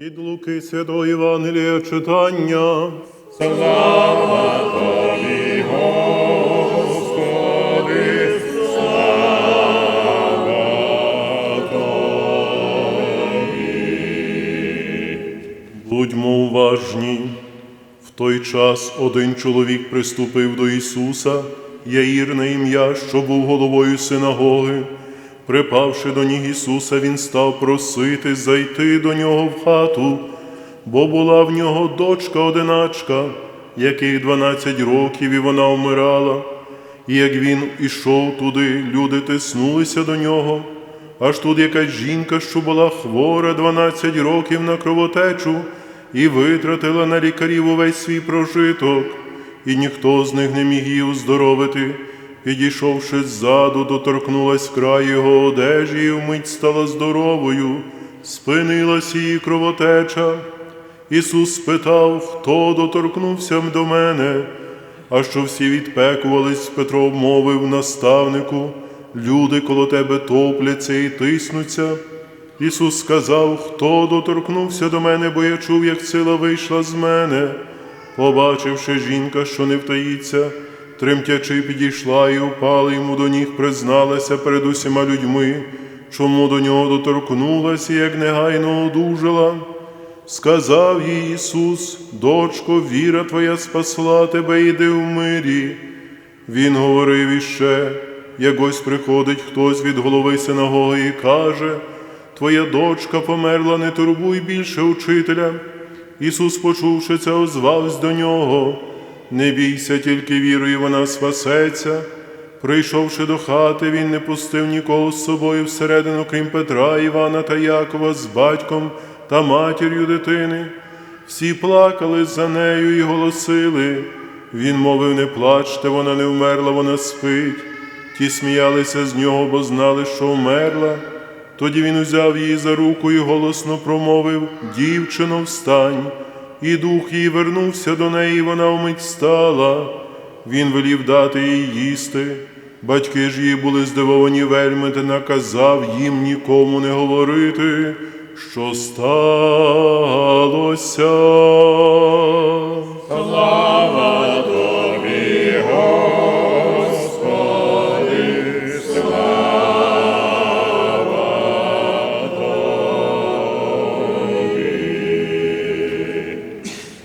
Від Луки Святого Євангелія читання. Будьмо уважні. В той час один чоловік приступив до Ісуса, Яїр на ім'я, що був головою синагоги. Припавши до ніг Ісуса, він став просити зайти до нього в хату, бо була в нього дочка одиначка, яких 12 років, і вона вмирала. І як він ішов туди, люди тиснулися до нього. Аж тут якась жінка, що була хвора 12 років на кровотечу, і витратила на лікарів увесь свій прожиток, і ніхто з них не міг її оздоровити. Підійшовши ззаду, доторкнулась край його одежі, і вмить стала здоровою, спинилась її кровотеча. Ісус спитав, хто доторкнувся до мене. А що всі відпекувались, Петро мовив наставнику, люди коло тебе топляться і тиснуться. Ісус сказав, хто доторкнувся до мене, бо я чув, як сила вийшла з мене. Побачивши жінка, що не втаїться, тремтячи, підійшла і упала йому до ніг, призналася перед усіма людьми, чому до нього доторкнулася, як негайно одужала. Сказав їй Ісус, дочко, віра твоя спасла тебе, іди в мирі. Він говорив іще, як ось приходить хтось від голови синагоги і каже, Твоя дочка померла, не турбуй більше учителя. Ісус, почувши це, озвався до нього. Не бійся, тільки вірою вона спасеться. Прийшовши до хати, він не пустив нікого з собою всередину, крім Петра, Івана та Якова з батьком та матір'ю дитини. Всі плакали за нею і голосили. Він мовив, не плачте, вона не вмерла, вона спить. Ті сміялися з нього, бо знали, що вмерла. Тоді він узяв її за руку і голосно промовив Дівчино, встань, і дух її вернувся до неї, вона вмить стала. Він велів дати їй їсти. Батьки ж її були здивовані вельми та наказав їм нікому не говорити, що сталося.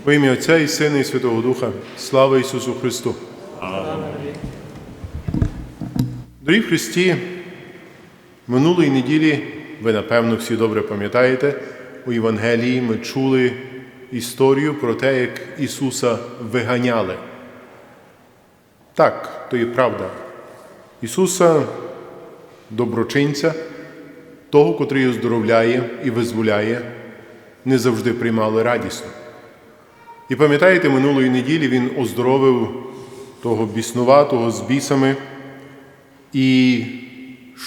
Во ім'я Отця і Сина, і Святого Духа, слава Ісусу Христу. Дорогі Христі, минулої неділі, ви напевно всі добре пам'ятаєте, у Євангелії ми чули історію про те, як Ісуса виганяли. Так, то є правда. Ісуса, доброчинця, того, котрий оздоровляє і визволяє, не завжди приймали радісно. І пам'ятаєте, минулої неділі він оздоровив того біснуватого з бісами. І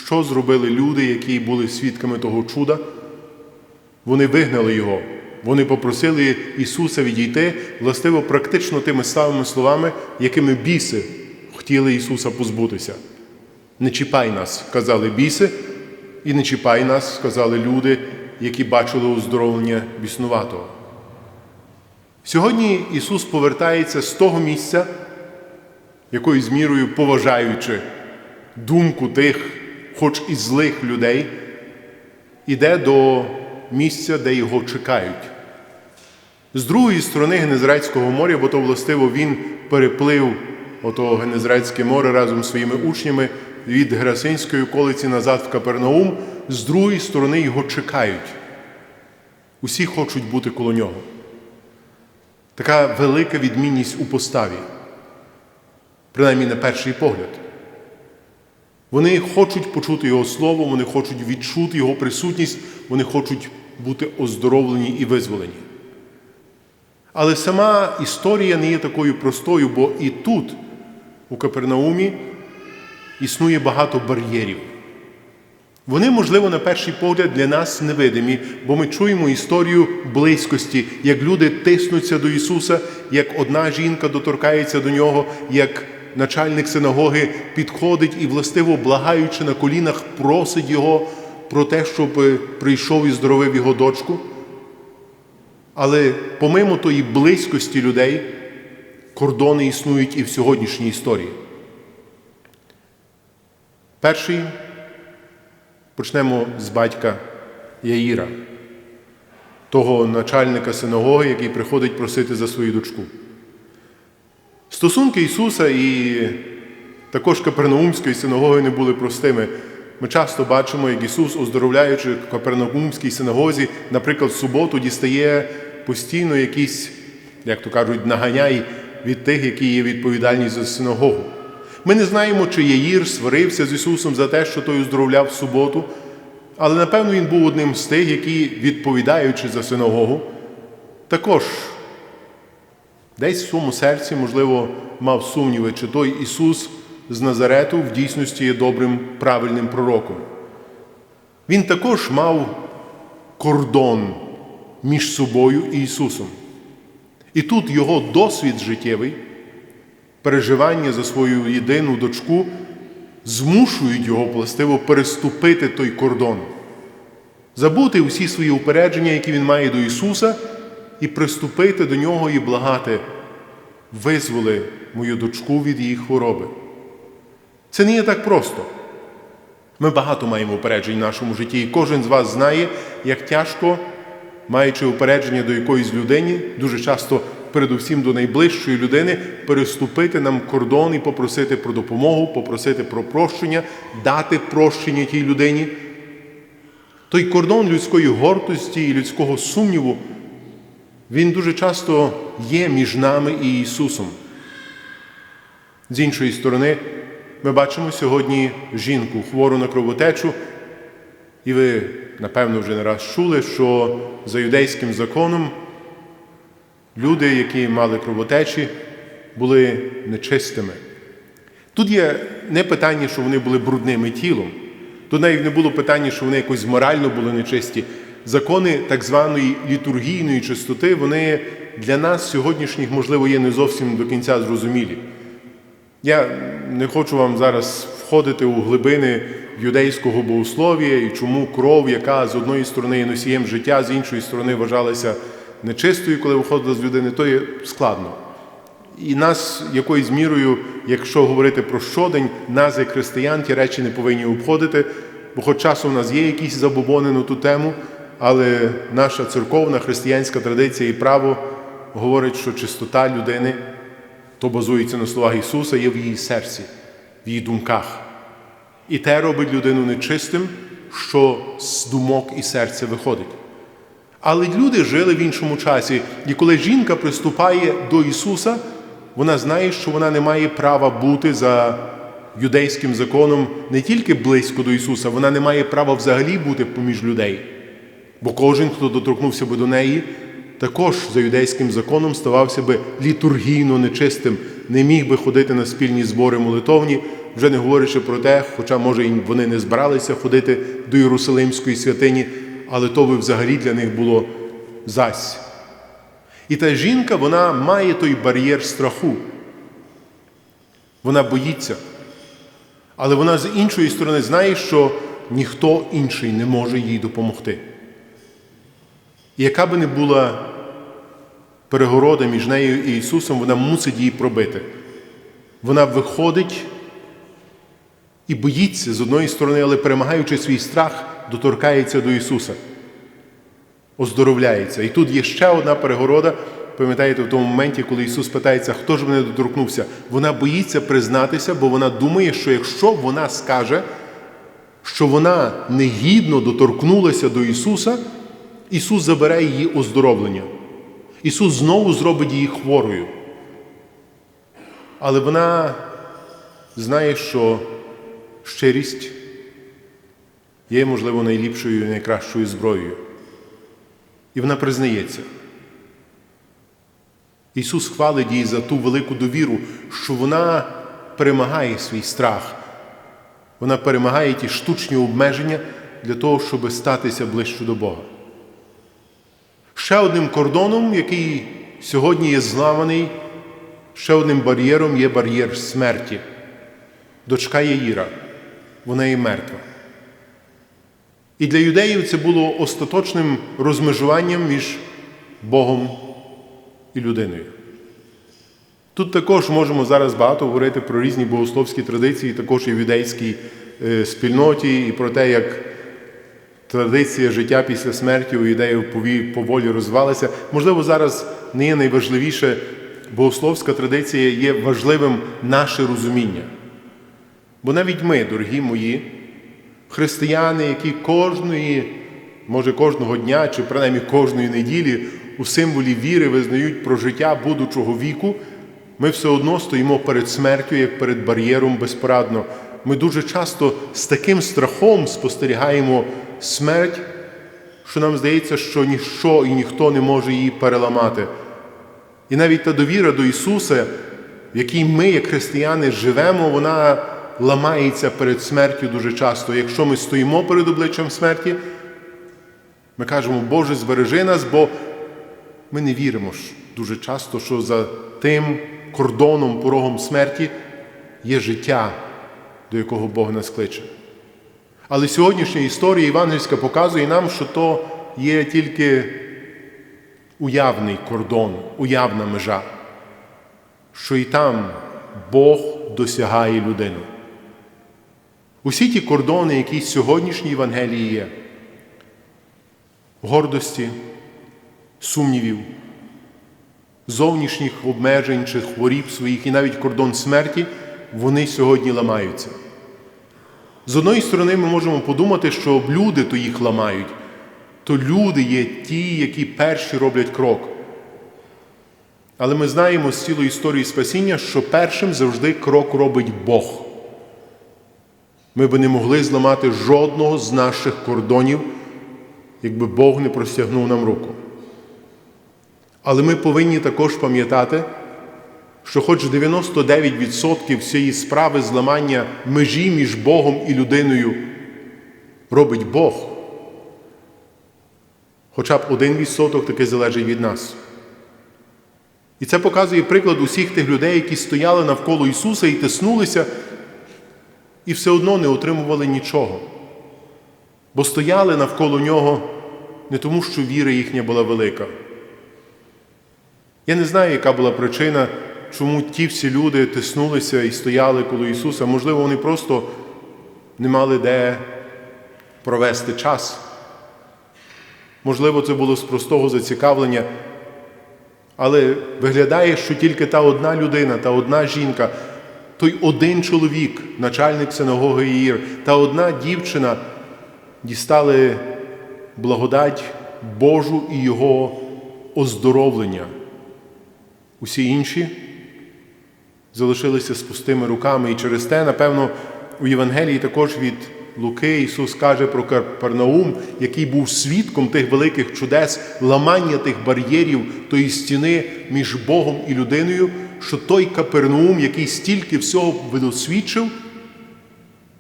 що зробили люди, які були свідками того чуда? Вони вигнали його. Вони попросили Ісуса відійти, властиво, практично тими самими словами, якими біси хотіли Ісуса позбутися. Не чіпай нас, казали біси, і не чіпай нас, сказали люди, які бачили оздоровлення біснуватого. Сьогодні Ісус повертається з того місця, якоюсь мірою поважаючи думку тих, хоч і злих людей, іде до місця, де його чекають. З другої сторони Генезрецького моря, бо то властиво він переплив ото Генезрецьке море разом з своїми учнями від Герасинської околиці назад в Капернаум, з другої сторони його чекають. Усі хочуть бути коло нього. Така велика відмінність у поставі, принаймні на перший погляд. Вони хочуть почути Його Слово, вони хочуть відчути Його присутність, вони хочуть бути оздоровлені і визволені. Але сама історія не є такою простою, бо і тут, у Капернаумі, існує багато бар'єрів. Вони, можливо, на перший погляд для нас невидимі, бо ми чуємо історію близькості, як люди тиснуться до Ісуса, як одна жінка доторкається до нього, як начальник синагоги підходить і, властиво, благаючи на колінах, просить Його про те, щоб прийшов і здоровив його дочку. Але помимо тої близькості людей, кордони існують і в сьогоднішній історії. Перший почнемо з батька Яїра, того начальника синагоги, який приходить просити за свою дочку. Стосунки Ісуса і також Капернаумської синагоги не були простими. Ми часто бачимо, як Ісус, оздоровляючи в Капернаумській синагозі, наприклад, в суботу дістає постійно якісь, як то кажуть, наганяй від тих, які є відповідальні за синагогу. Ми не знаємо, чи Яїр сварився з Ісусом за те, що той оздоровляв в суботу, але напевно він був одним з тих, які, відповідаючи за синагогу, також десь в своєму серці, можливо, мав сумніви, чи той Ісус з Назарету в дійсності є добрим, правильним пророком. Він також мав кордон між собою і Ісусом. І тут його досвід життєвий, переживання за свою єдину дочку, змушують його властиво переступити той кордон, забути усі свої упередження, які він має до Ісуса, і приступити до нього і благати, визволи мою дочку від її хвороби. Це не є так просто. Ми багато маємо упереджень в нашому житті, і кожен з вас знає, як тяжко, маючи упередження до якоїсь людини, дуже часто, передусім до найближчої людини, переступити нам кордон і попросити про допомогу, попросити про прощення, дати прощення тій людині. Той кордон людської гордості і людського сумніву, він дуже часто є між нами і Ісусом. З іншої сторони, ми бачимо сьогодні жінку хвору на кровотечу, і ви, напевно, вже не раз чули, що за юдейським законом люди, які мали кровотечі, були нечистими. Тут є не питання, що вони були брудними тілом. Тут навіть не було питання, що вони якось морально були нечисті. Закони так званої літургійної чистоти, вони для нас сьогоднішніх, можливо, є не зовсім до кінця зрозумілі. Я не хочу вам зараз входити у глибини юдейського богослов'я і чому кров, яка з одної сторони є носієм життя, з іншої сторони вважалася нечистою, коли виходила з людини, то є складно. І нас якоюсь мірою, якщо говорити про щодень, нас, як християн, ті речі не повинні обходити, бо хоч часом у нас є якісь забобони на ту тему, але наша церковна християнська традиція і право говорить, що чистота людини то базується на словах Ісуса, є в її серці, в її думках. І те робить людину нечистим, що з думок і серця виходить. Але люди жили в іншому часі, і коли жінка приступає до Ісуса, вона знає, що вона не має права бути за юдейським законом не тільки близько до Ісуса, вона не має права взагалі бути поміж людей. Бо кожен, хто доторкнувся би до неї, також за юдейським законом ставався би літургійно нечистим, не міг би ходити на спільні збори молитовні, вже не говорячи про те, хоча, може, вони не збиралися ходити до Єрусалимської святині, але то би взагалі для них було зась. І та жінка, вона має той бар'єр страху. Вона боїться. Але вона з іншої сторони знає, що ніхто інший не може їй допомогти. І яка би не була перегорода між нею і Ісусом, вона мусить її пробити. Вона виходить і боїться з одної сторони, але перемагаючи свій страх, доторкається до Ісуса, оздоровляється. І тут є ще одна перегорода. Пам'ятаєте, в тому моменті, коли Ісус питається, хто ж мене доторкнувся, вона боїться признатися, бо вона думає, що якщо вона скаже, що вона негідно доторкнулася до Ісуса, Ісус забере її оздоровлення. Ісус знову зробить її хворою. Але вона знає, що щирість є, можливо, найліпшою і найкращою зброєю. І вона признається. Ісус хвалить її за ту велику довіру, що вона перемагає свій страх. Вона перемагає ті штучні обмеження для того, щоб статися ближче до Бога. Ще одним кордоном, який сьогодні є зламаний, ще одним бар'єром є бар'єр смерті. Дочка Яїра, вона є мертва. І для юдеїв це було остаточним розмежуванням між Богом і людиною. Тут також можемо зараз багато говорити про різні богословські традиції, також і в юдейській е, спільноті, і про те, як традиція життя після смерті у юдеїв поволі розвивалася. Можливо, зараз не є найважливіше богословська традиція, є важливим наше розуміння. Бо навіть ми, дорогі мої, християни, які кожної, може кожного дня чи принаймні кожної неділі у символі віри визнають про життя будучого віку, ми все одно стоїмо перед смертю, як перед бар'єром безпорадно. Ми дуже часто з таким страхом спостерігаємо смерть, що нам здається, що ніщо і ніхто не може її переламати. І навіть та довіра до Ісуса, в якій ми, як християни, живемо, вона ламається перед смертю дуже часто. Якщо ми стоїмо перед обличчям смерті, ми кажемо, Боже, збережи нас, бо ми не віримо дуже часто, що за тим кордоном, порогом смерті є життя, до якого Бог нас кличе. Але сьогоднішня історія євангельська показує нам, що то є тільки уявний кордон, уявна межа, що і там Бог досягає людину. Усі ті кордони, які в сьогоднішній Євангелії є, гордості, сумнівів, зовнішніх обмежень чи хворіб своїх, і навіть кордон смерті, вони сьогодні ламаються. З одної сторони, ми можемо подумати, що люди то їх ламають, то люди є ті, які перші роблять крок. Але ми знаємо з цілої історії спасіння, що першим завжди крок робить Бог. Ми би не могли зламати жодного з наших кордонів, якби Бог не простягнув нам руку. Але ми повинні також пам'ятати, що хоч 99% всієї справи зламання межі між Богом і людиною робить Бог, хоча б один відсоток таки залежить від нас. І це показує приклад усіх тих людей, які стояли навколо Ісуса і тиснулися, і все одно не отримували нічого. Бо стояли навколо Нього не тому, що віра їхня була велика. Я не знаю, яка була причина, чому ті всі люди тиснулися і стояли коло Ісуса. Можливо, вони просто не мали де провести час. Можливо, це було з простого зацікавлення. Але виглядає, що тільки та одна людина, та одна жінка, той один чоловік, начальник синагоги Іїр, та одна дівчина дістали благодать Божу і Його оздоровлення. Усі інші залишилися з пустими руками. І через те, напевно, у Євангелії також від Луки Ісус каже про Карпарнаум, який був свідком тих великих чудес, ламання тих бар'єрів, тої стіни між Богом і людиною, що той Капернаум, який стільки всього видосвідчив,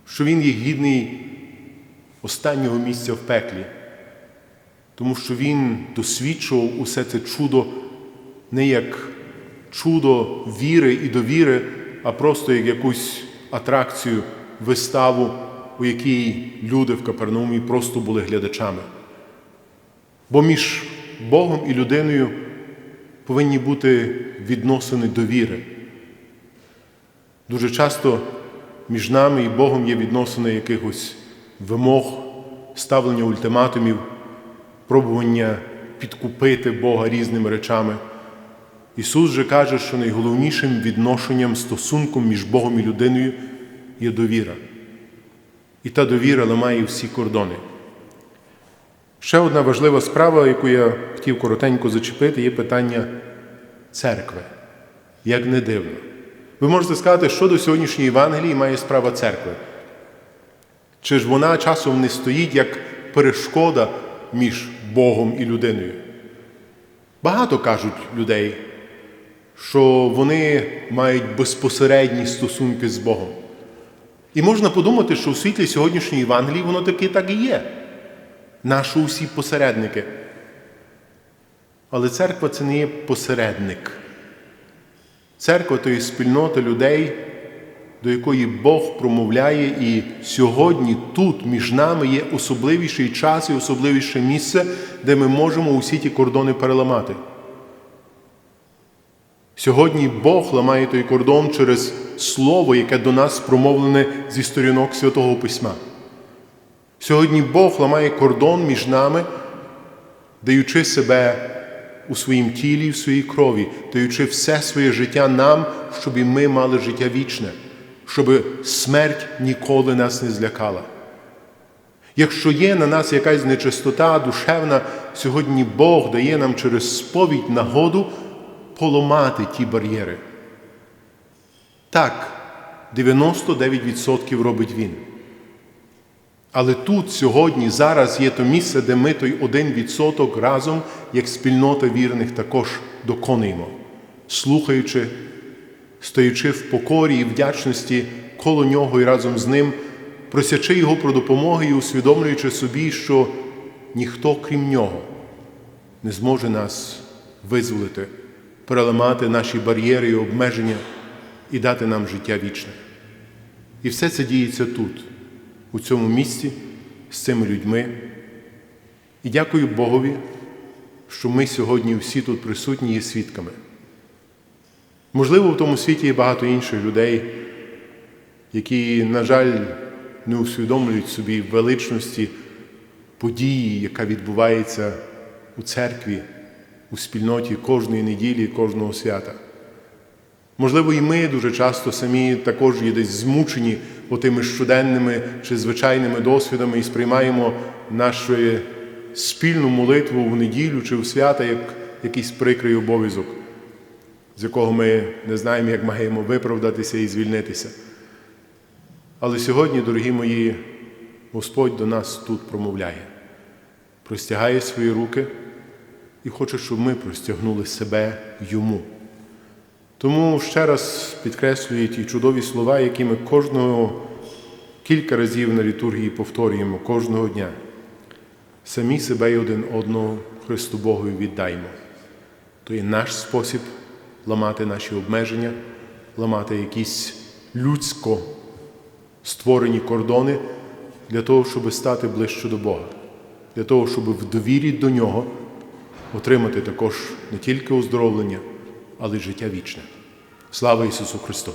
що він є гідний останнього місця в пеклі. Тому що він досвідчував усе це чудо не як чудо віри і довіри, а просто як якусь атракцію, виставу, у якій люди в Капернаумі просто були глядачами. Бо між Богом і людиною повинні бути відносини довіри. Дуже часто між нами і Богом є відносини якихось вимог, ставлення ультиматумів, пробування підкупити Бога різними речами. Ісус же каже, що найголовнішим відношенням, стосунком між Богом і людиною є довіра. І та довіра ламає всі кордони. Ще одна важлива справа, яку я хотів коротенько зачепити, є питання церкви. Як не дивно. Ви можете сказати, що до сьогоднішньої Євангелії має справа церкви. Чи ж вона часом не стоїть як перешкода між Богом і людиною? Багато кажуть людей, що вони мають безпосередні стосунки з Богом. І можна подумати, що у світлі сьогоднішньої Євангелії воно таки так і є. Наші усі посередники. Але церква це не є посередник. Церква то є спільнота людей, до якої Бог промовляє, і сьогодні тут між нами є особливіший час і особливіше місце, де ми можемо усі ті кордони переламати. Сьогодні Бог ламає той кордон через Слово, яке до нас промовлене зі сторінок Святого Письма. Сьогодні Бог ламає кордон між нами, даючи себе у своїм тілі, в своїй крові, даючи все своє життя нам, щоб і ми мали життя вічне, щоб смерть ніколи нас не злякала. Якщо є на нас якась нечистота душевна, сьогодні Бог дає нам через сповідь нагоду поламати ті бар'єри. Так, 99% робить Він. Але тут сьогодні, зараз є то місце, де ми той один відсоток разом, як спільнота вірних, також доконуємо, слухаючи, стоячи в покорі і вдячності коло нього і разом з ним, просячи Його про допомогу і усвідомлюючи собі, що ніхто, крім нього, не зможе нас визволити, переламати наші бар'єри і обмеження і дати нам життя вічне. І все це діється тут у цьому місці з цими людьми. І дякую Богові, що ми сьогодні всі тут присутні є свідками. Можливо, в тому світі є багато інших людей, які, на жаль, не усвідомлюють собі величності події, яка відбувається у церкві, у спільноті кожної неділі, кожного свята. Можливо, і ми дуже часто самі також є десь змучені отими щоденними чи звичайними досвідами і сприймаємо нашу спільну молитву в неділю чи в свята як якийсь прикрий обов'язок, з якого ми не знаємо, як маємо виправдатися і звільнитися. Але сьогодні, дорогі мої, Господь до нас тут промовляє, простягає свої руки і хоче, щоб ми простягнули себе йому. Тому ще раз підкреслюю ті чудові слова, які ми кожного кілька разів на літургії повторюємо кожного дня. Самі себе й один одного Христу Богу віддаймо. То є наш спосіб ламати наші обмеження, ламати якісь людсько створені кордони для того, щоб стати ближче до Бога, для того, щоб в довірі до Нього отримати також не тільки оздоровлення, але життя вічне. Слава Ісусу Христу!